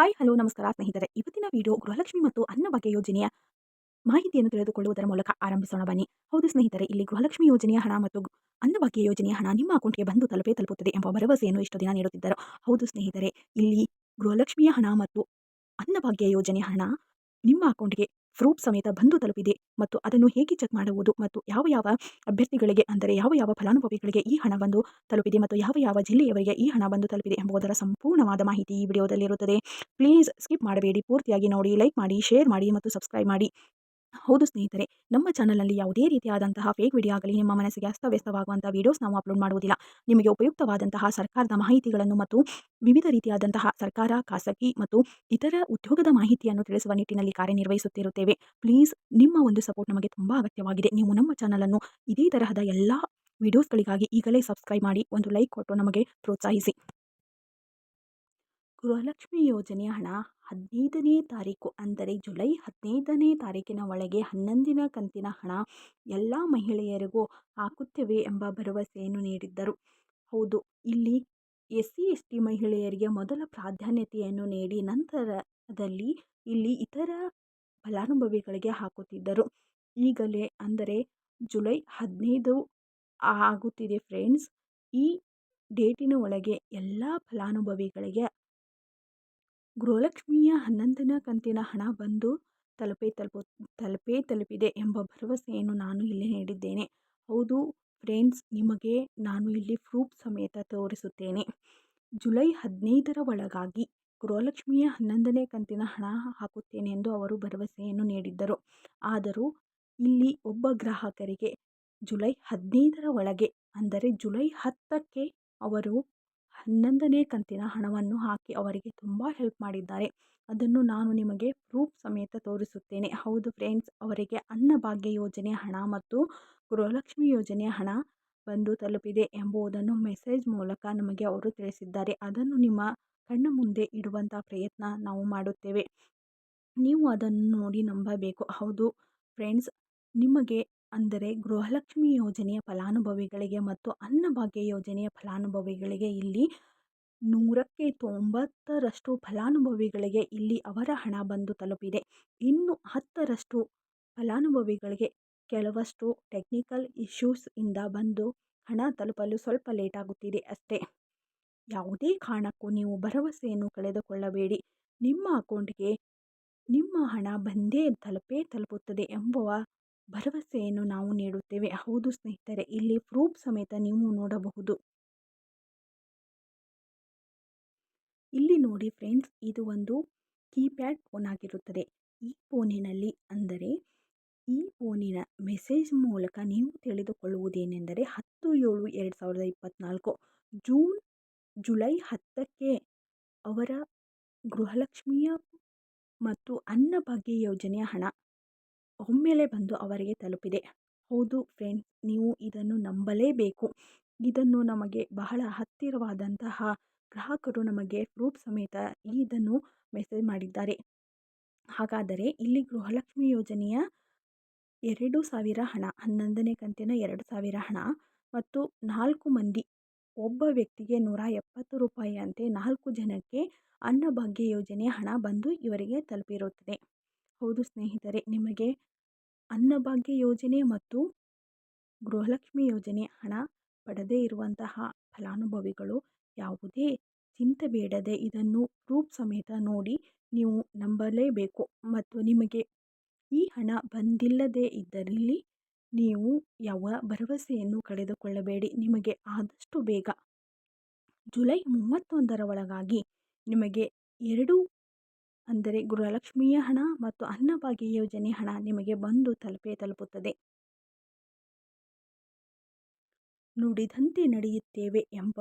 Hi hello ನಮಸ್ಕಾರ ಸ್ನೇಹಿತರೆ. ಇವತ್ತಿನ ವಿಡಿಯೋ ಗೃಹಲಕ್ಷ್ಮಿ ಮತ್ತು ಅನ್ನಭಾಗ್ಯ ಯೋಜನೆಯ ಮಾಹಿತಿಯನ್ನು ತಿಳಿದುಕೊಳ್ಳುವುದರ ಮೂಲಕ ಆರಂಭಿಸೋಣ ಬನ್ನಿ. ಹೌದು ಸ್ನೇಹಿತರೆ, ಇಲ್ಲಿ ಗೃಹಲಕ್ಷ್ಮಿ ಯೋಜನೆಯ ಹಣ ಮತ್ತು ಅನ್ನಭಾಗ್ಯ ಯೋಜನೆಯ ಹಣ ನಿಮ್ಮ ಅಕೌಂಟ್ಗೆ ಬಂದು ತಲುಪೇ ತಲುಪುತ್ತದೆ ಎಂಬ ಭರವಸೆಯನ್ನು ಇಷ್ಟು ದಿನ ನೀಡುತ್ತಿದ್ದರು. ಹೌದು ಸ್ನೇಹಿತರೆ, ಇಲ್ಲಿ ಗೃಹಲಕ್ಷ್ಮಿಯ ಹಣ ಮತ್ತು ಅನ್ನಭಾಗ್ಯ ಯೋಜನೆಯ ಹಣ ನಿಮ್ಮ ಅಕೌಂಟ್ಗೆ ಪ್ರೂಫ್ ಸಮೇತ ಬಂದು ತಲುಪಿದೆ. ಮತ್ತು ಅದನ್ನು ಹೇಗೆ ಚೆಕ್ ಮಾಡುವುದು ಮತ್ತು ಯಾವ ಯಾವ ಅಭ್ಯರ್ಥಿಗಳಿಗೆ ಅಂದರೆ ಯಾವ ಯಾವ ಫಲಾನುಭವಿಗಳಿಗೆ ಈ ಹಣ ಬಂದು ತಲುಪಿದೆ ಮತ್ತು ಯಾವ ಯಾವ ಜಿಲ್ಲೆಯವರಿಗೆ ಈ ಹಣ ಬಂದು ತಲುಪಿದೆ ಎಂಬುದರ ಸಂಪೂರ್ಣವಾದ ಮಾಹಿತಿ ಈ ವಿಡಿಯೋದಲ್ಲಿರುತ್ತದೆ. ಪ್ಲೀಸ್ ಸ್ಕಿಪ್ ಮಾಡಬೇಡಿ. ಪೂರ್ತಿಯಾಗಿ ನೋಡಿ, ಲೈಕ್ ಮಾಡಿ, ಶೇರ್ ಮಾಡಿ ಮತ್ತು ಸಬ್ಸ್ಕ್ರೈಬ್ ಮಾಡಿ. ಹೌದು ಸ್ನೇಹಿತರೆ, ನಮ್ಮ ಚಾನಲ್ನಲ್ಲಿ ಯಾವುದೇ ರೀತಿಯಾದಂತಹ ಫೇಕ್ ವಿಡಿಯೋ ಆಗಲಿ, ನಿಮ್ಮ ಮನಸ್ಸಿಗೆ ಅಸ್ತವ್ಯಸ್ತವಾಗುವಂಥ ವೀಡಿಯೋಸ್ ನಾವು ಅಪ್ಲೋಡ್ ಮಾಡುವುದಿಲ್ಲ. ನಿಮಗೆ ಉಪಯುಕ್ತವಾದಂತಹ ಸರ್ಕಾರದ ಮಾಹಿತಿಗಳನ್ನು ಮತ್ತು ವಿವಿಧ ರೀತಿಯಾದಂತಹ ಸರ್ಕಾರ, ಖಾಸಗಿ ಮತ್ತು ಇತರ ಉದ್ಯೋಗದ ಮಾಹಿತಿಯನ್ನು ತಿಳಿಸುವ ನಿಟ್ಟಿನಲ್ಲಿ ಕಾರ್ಯನಿರ್ವಹಿಸುತ್ತಿರುತ್ತೇವೆ. ಪ್ಲೀಸ್ ನಿಮ್ಮ ಒಂದು ಸಪೋರ್ಟ್ ನಮಗೆ ತುಂಬ ಅಗತ್ಯವಾಗಿದೆ. ನೀವು ನಮ್ಮ ಚಾನಲನ್ನು ಇದೇ ತರಹದ ಎಲ್ಲ ವಿಡಿಯೋಸ್ಗಳಿಗಾಗಿ ಈಗಲೇ ಸಬ್ಸ್ಕ್ರೈಬ್ ಮಾಡಿ, ಒಂದು ಲೈಕ್ ಕೊಟ್ಟು ನಮಗೆ ಪ್ರೋತ್ಸಾಹಿಸಿ. ಗೃಹಲಕ್ಷ್ಮಿ ಯೋಜನೆಯ ಹಣ ಹದಿನೈದನೇ ತಾರೀಕು ಅಂದರೆ ಜುಲೈ ಹದಿನೈದನೇ ತಾರೀಕಿನ ಒಳಗೆ ಹನ್ನೊಂದಿನ ಕಂತಿನ ಹಣ ಎಲ್ಲ ಮಹಿಳೆಯರಿಗೂ ಹಾಕುತ್ತೇವೆ ಎಂಬ ಭರವಸೆಯನ್ನು ನೀಡಿದ್ದರು. ಹೌದು, ಇಲ್ಲಿ ಎಸ್ ಸಿ ಎಸ್ ಟಿ ಮಹಿಳೆಯರಿಗೆ ಮೊದಲ ಪ್ರಾಧಾನ್ಯತೆಯನ್ನು ನೀಡಿ ನಂತರದಲ್ಲಿ ಇಲ್ಲಿ ಇತರ ಫಲಾನುಭವಿಗಳಿಗೆ ಹಾಕುತ್ತಿದ್ದರು. ಈಗಲೇ ಅಂದರೆ ಜುಲೈ ಹದಿನೈದು ಆಗುತ್ತಿದೆ ಫ್ರೆಂಡ್ಸ್. ಈ ಡೇಟಿನ ಒಳಗೆ ಎಲ್ಲ ಫಲಾನುಭವಿಗಳಿಗೆ ಗೃಹಲಕ್ಷ್ಮಿಯ ಹನ್ನೊಂದನೇ ಕಂತಿನ ಹಣ ಬಂದು ತಲುಪೇ ತಲುಪು, ತಲುಪೇ ತಲುಪಿದೆ ಎಂಬ ಭರವಸೆಯನ್ನು ನಾನು ಇಲ್ಲಿ ನೀಡಿದ್ದೇನೆ. ಹೌದು ಫ್ರೆಂಡ್ಸ್, ನಿಮಗೆ ನಾನು ಇಲ್ಲಿ ಪ್ರೂಫ್ ಸಮೇತ ತೋರಿಸುತ್ತೇನೆ. ಜುಲೈ ಹದಿನೈದರ ಒಳಗಾಗಿ ಗೃಹಲಕ್ಷ್ಮಿಯ ಹನ್ನೊಂದನೇ ಕಂತಿನ ಹಣ ಹಾಕುತ್ತೇನೆ ಎಂದು ಅವರು ಭರವಸೆಯನ್ನು ನೀಡಿದ್ದರು. ಆದರೂ ಇಲ್ಲಿ ಒಬ್ಬ ಗ್ರಾಹಕರಿಗೆ ಜುಲೈ ಹದಿನೈದರ ಒಳಗೆ, ಅಂದರೆ ಜುಲೈ ಹತ್ತಕ್ಕೆ ಅವರು ಹನ್ನೊಂದನೇ ಕಂತಿನ ಹಣವನ್ನು ಹಾಕಿ ಅವರಿಗೆ ತುಂಬ ಹೆಲ್ಪ್ ಮಾಡಿದ್ದಾರೆ. ಅದನ್ನು ನಾನು ನಿಮಗೆ ಪ್ರೂಫ್ ಸಮೇತ ತೋರಿಸುತ್ತೇನೆ. ಹೌದು ಫ್ರೆಂಡ್ಸ್ ಅವರಿಗೆ ಅನ್ನಭಾಗ್ಯ ಯೋಜನೆ ಹಣ ಮತ್ತು ಗೃಹಲಕ್ಷ್ಮಿ ಯೋಜನೆಯ ಹಣ ಬಂದು ತಲುಪಿದೆ ಎಂಬುದನ್ನು ಮೆಸೇಜ್ ಮೂಲಕ ನಮಗೆ ಅವರು ತಿಳಿಸಿದ್ದಾರೆ. ಅದನ್ನು ನಿಮ್ಮ ಕಣ್ಣ ಮುಂದೆ ಇಡುವಂಥ ಪ್ರಯತ್ನ ನಾವು ಮಾಡುತ್ತೇವೆ. ನೀವು ಅದನ್ನು ನೋಡಿ ನಂಬಬೇಕು. ಹೌದು ಫ್ರೆಂಡ್ಸ್ ನಿಮಗೆ ಅಂದರೆ ಗೃಹಲಕ್ಷ್ಮಿ ಯೋಜನೆಯ ಫಲಾನುಭವಿಗಳಿಗೆ ಮತ್ತು ಅನ್ನಭಾಗ್ಯ ಯೋಜನೆಯ ಫಲಾನುಭವಿಗಳಿಗೆ ಇಲ್ಲಿ ನೂರಕ್ಕೆ ತೊಂಬತ್ತರಷ್ಟು ಫಲಾನುಭವಿಗಳಿಗೆ ಇಲ್ಲಿ ಅವರ ಹಣ ಬಂದು ತಲುಪಿದೆ. ಇನ್ನು ಹತ್ತರಷ್ಟು ಫಲಾನುಭವಿಗಳಿಗೆ ಕೆಲವಷ್ಟು ಟೆಕ್ನಿಕಲ್ ಇಶ್ಯೂಸ್ ಇಂದ ಬಂದು ಹಣ ತಲುಪಲು ಸ್ವಲ್ಪ ಲೇಟ್ ಆಗುತ್ತಿದೆ ಅಷ್ಟೇ. ಯಾವುದೇ ಕಾರಣಕ್ಕೂ ನೀವು ಭರವಸೆಯನ್ನು ಕಳೆದುಕೊಳ್ಳಬೇಡಿ. ನಿಮ್ಮ ಅಕೌಂಟ್ಗೆ ನಿಮ್ಮ ಹಣ ಬಂದೇ ತಲುಪೇ ತಲುಪುತ್ತದೆ ಎಂಬುವ ಭರವಸೆಯನ್ನು ನಾವು ನೀಡುತ್ತೇವೆ. ಹೌದು ಸ್ನೇಹಿತರೆ, ಇಲ್ಲಿ ಪ್ರೂಫ್ ಸಮೇತ ನೀವು ನೋಡಬಹುದು. ಇಲ್ಲಿ ನೋಡಿ ಫ್ರೆಂಡ್ಸ್, ಇದು ಒಂದು ಕೀಪ್ಯಾಡ್ ಫೋನ್ ಆಗಿರುತ್ತದೆ. ಈ ಫೋನಿನಲ್ಲಿ ಅಂದರೆ, ಈ ಫೋನಿನ ಮೆಸೇಜ್ ಮೂಲಕ ನೀವು ತಿಳಿದುಕೊಳ್ಳುವುದೇನೆಂದರೆ, ಹತ್ತು ಏಳು ಎರಡು ಸಾವಿರದ ಇಪ್ಪತ್ತ್ನಾಲ್ಕು ಜೂನ್, ಜುಲೈ ಹತ್ತಕ್ಕೆ ಅವರ ಗೃಹಲಕ್ಷ್ಮಿಯ ಮತ್ತು ಅನ್ನಭಾಗ್ಯ ಯೋಜನೆಯ ಹಣ. ಒಮ್ಮೆಲೆ ಬಂದು ಅವರಿಗೆ ತಲುಪಿದೆ. ಹೌದು ಫ್ರೆಂಡ್ಸ್, ನೀವು ಇದನ್ನು ನಂಬಲೇಬೇಕು. ಇದನ್ನು ನಮಗೆ ಬಹಳ ಹತ್ತಿರವಾದಂತಹ ಗ್ರಾಹಕರು ನಮಗೆ ಪ್ರೂಫ್ ಸಮೇತ ಇದನ್ನು ಮೆಸೇಜ್ ಮಾಡಿದ್ದಾರೆ. ಹಾಗಾದರೆ ಇಲ್ಲಿ ಗೃಹಲಕ್ಷ್ಮಿ ಯೋಜನೆಯ ಎರಡು ಸಾವಿರ ಹಣ, ಹನ್ನೊಂದನೇ ಕಂತಿನ ಎರಡು ಸಾವಿರ ಹಣ ಮತ್ತು ನಾಲ್ಕು ಮಂದಿ, ಒಬ್ಬ ವ್ಯಕ್ತಿಗೆ ನೂರ ಎಪ್ಪತ್ತು ರೂಪಾಯಿಯಂತೆ ನಾಲ್ಕು ಜನಕ್ಕೆ ಅನ್ನಭಾಗ್ಯ ಯೋಜನೆಯ ಹಣ ಬಂದು ಇವರಿಗೆ ತಲುಪಿರುತ್ತದೆ. ಹೌದು ಸ್ನೇಹಿತರೆ, ನಿಮಗೆ ಅನ್ನಭಾಗ್ಯ ಯೋಜನೆ ಮತ್ತು ಗೃಹಲಕ್ಷ್ಮಿ ಯೋಜನೆ ಹಣ ಪಡೆದೇ ಇರುವಂತಹ ಫಲಾನುಭವಿಗಳು ಯಾವುದೇ ಚಿಂತೆ ಬೇಡದೆ ಇದನ್ನು ಪ್ರೂಫ್ ಸಮೇತ ನೋಡಿ ನೀವು ನಂಬಲೇಬೇಕು. ಮತ್ತು ನಿಮಗೆ ಈ ಹಣ ಬಂದಿಲ್ಲದೇ ಇದ್ದಲ್ಲಿ ನೀವು ಯಾವ ಭರವಸೆಯನ್ನು ಕಳೆದುಕೊಳ್ಳಬೇಡಿ. ನಿಮಗೆ ಆದಷ್ಟು ಬೇಗ ಜುಲೈ ಮೂವತ್ತೊಂದರ ಒಳಗಾಗಿ ನಿಮಗೆ ಎರಡು ಅಂದರೆ ಗೃಹಲಕ್ಷ್ಮಿಯ ಹಣ ಮತ್ತು ಅನ್ನಭಾಗ್ಯ ಯೋಜನೆ ಹಣ ನಿಮಗೆ ಬಂದು ತಲುಪೇ ತಲುಪುತ್ತದೆ. ನುಡಿದಂತೆ ನಡೆಯುತ್ತೇವೆ ಎಂಬ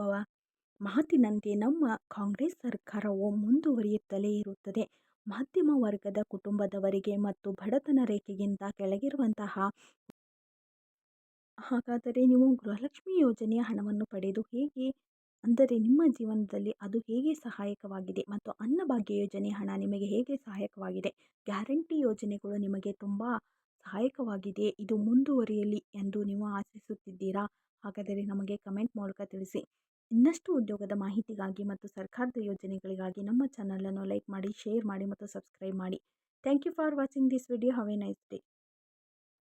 ಮಾತಿನಂತೆ ನಮ್ಮ ಕಾಂಗ್ರೆಸ್ ಸರ್ಕಾರವು ಮುಂದುವರಿಯುತ್ತಲೇ ಇರುತ್ತದೆ. ಮಧ್ಯಮ ವರ್ಗದ ಕುಟುಂಬದವರಿಗೆ ಮತ್ತು ಬಡತನ ರೇಖೆಗಿಂತ ಕೆಳಗಿರುವಂತಹ ಹಾಗಾದರೆ ನೀವು ಗೃಹಲಕ್ಷ್ಮಿ ಯೋಜನೆಯ ಹಣವನ್ನು ಪಡೆದು ಹೇಗೆ ಅಂದರೆ ನಿಮ್ಮ ಜೀವನದಲ್ಲಿ ಅದು ಹೇಗೆ ಸಹಾಯಕವಾಗಿದೆ ಮತ್ತು ಅನ್ನಭಾಗ್ಯ ಯೋಜನೆ ಹಣ ನಿಮಗೆ ಹೇಗೆ ಸಹಾಯಕವಾಗಿದೆ? ಗ್ಯಾರಂಟಿ ಯೋಜನೆಗಳು ನಿಮಗೆ ತುಂಬ ಸಹಾಯಕವಾಗಿದೆ. ಇದು ಮುಂದುವರಿಯಲಿ ಎಂದು ನೀವು ಆಶಿಸುತ್ತಿದ್ದೀರಾ? ಹಾಗಾದರೆ ನಮಗೆ ಕಮೆಂಟ್ ಮೂಲಕ ತಿಳಿಸಿ. ಇನ್ನಷ್ಟು ಉದ್ಯೋಗದ ಮಾಹಿತಿಗಾಗಿ ಮತ್ತು ಸರ್ಕಾರದ ಯೋಜನೆಗಳಿಗಾಗಿ ನಮ್ಮ ಚಾನಲನ್ನು ಲೈಕ್ ಮಾಡಿ, ಶೇರ್ ಮಾಡಿ ಮತ್ತು ಸಬ್ಸ್ಕ್ರೈಬ್ ಮಾಡಿ. Thank you for watching this video. Have a nice day.